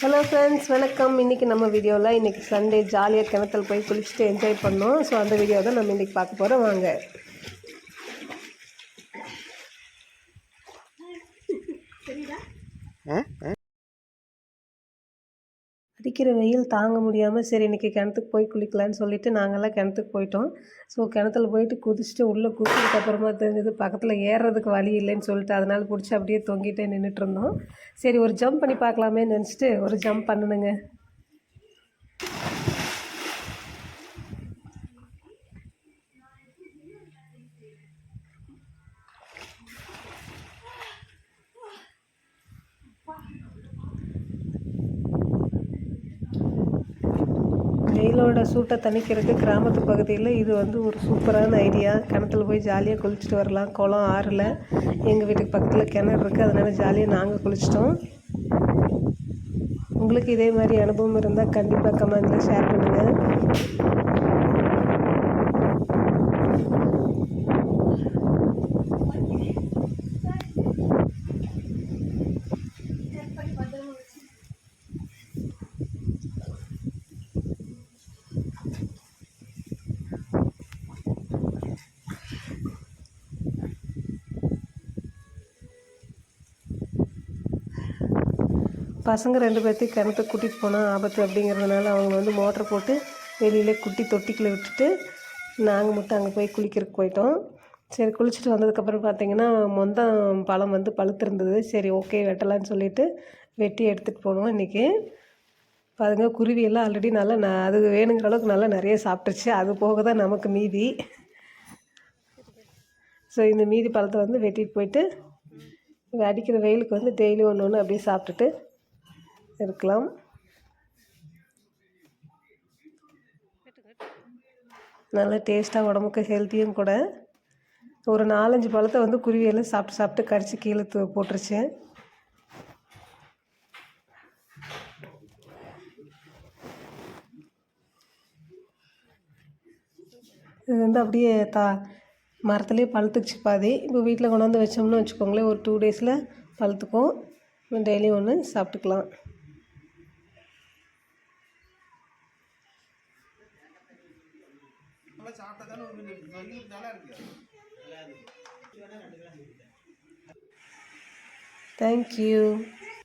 Hello friends வணக்கம். இன்றைக்கி நம்ம வீடியோவில் இன்றைக்கி சண்டே ஜாலியாக கிணத்துல போய் குளிச்சுட்டு என்ஜாய் பண்ணோம். ஸோ அந்த வீடியோ தான் நம்ம இன்றைக்கி பார்க்க போகிறோம் வாங்க. அடிக்கிற வெயில் தாங்க முடியாமல் சரி இன்றைக்கி கிணத்துக்கு போய் குளிக்கலான்னு சொல்லிட்டு நாங்கள்லாம் கிணத்துக்கு போயிட்டோம். ஸோ கிணத்துல போயிட்டு குதிச்சுட்டு உள்ளே குதிச்சதுக்கு அப்புறமா தெரிஞ்சது பக்கத்தில் ஏறுறதுக்கு வழி இல்லைன்னு சொல்லிட்டு அதனால் பிடிச்சி அப்படியே தொங்கிட்டே நின்றுட்டு இருந்தோம். சரி ஒரு ஜம்ப் பண்ணி பார்க்கலாமே நினச்சிட்டு ஒரு ஜம்ப் பண்ணணுங்க வெயிலோட சூட்டை தணிக்கிறதுக்கு கிராமத்து பகுதியில் இது வந்து ஒரு சூப்பரான ஐடியா. கிணத்துல போய் ஜாலியாக குளிச்சுட்டு வரலாம். குளம் ஆறில். எங்கள் வீட்டுக்கு பக்கத்தில் கிணறு இருக்குது அதனால் ஜாலியாக நாங்கள் குளிச்சிட்டோம். உங்களுக்கு இதே மாதிரி அனுபவம் இருந்தால் கண்டிப்பாக கமெண்டில் ஷேர் பண்ணுங்கள் பசங்க ரெண்டு பேர்த்தையும் கிணத்துக்கு கூட்டிகிட்டு போனால் ஆபத்து அப்படிங்கிறதுனால அவங்க வந்து மோட்டர் போட்டு வெளியிலே குட்டி தொட்டிக்குள்ளே விட்டுட்டு நாங்கள் மட்டும் அங்கே போய் குளிக்கிறதுக்கு போயிட்டோம். சரி குளிச்சுட்டு வந்ததுக்கப்புறம் பார்த்தீங்கன்னா மொந்தம் பழம் வந்து பழுத்திருந்தது. சரி ஓகே வெட்டலான்னு சொல்லிட்டு வெட்டி எடுத்துகிட்டு போனோம் இன்றைக்கி பாருங்க குருவியெல்லாம் ஆல்ரெடி நல்லா ந அது வேணுங்கிற அளவுக்கு நல்லா நிறைய சாப்பிட்டுருச்சு. அது போக தான் நமக்கு மீதி. ஸோ இந்த மீதி பழத்தை வந்து வெட்டிட்டு போயிட்டு அடிக்கிற வெயிலுக்கு வந்து டெய்லி ஒன்று ஒன்று அப்படியே சாப்பிட்டுட்டு இருக்கலாம் நல்ல டேஸ்ட்டாக உடம்புக்கு ஹெல்த்தியும் கூட. ஒரு நாலஞ்சு பழத்தை வந்து குருவியெல்லாம் சாப்பிட்டு சாப்பிட்டு கடிச்சு கீழே தூ- போட்டுருச்சு. இது வந்து அப்படியே தா மரத்துலேயே பழுத்துக்குச்சு பாதி. இப்போ வீட்டில் கொண்டாந்து வச்சோம்னு வச்சுக்கோங்களேன் ஒரு டூ டேஸில் பழுத்துக்கும். டெய்லியும் ஒன்று சாப்பிட்டுக்கலாம். தேங்க்யூ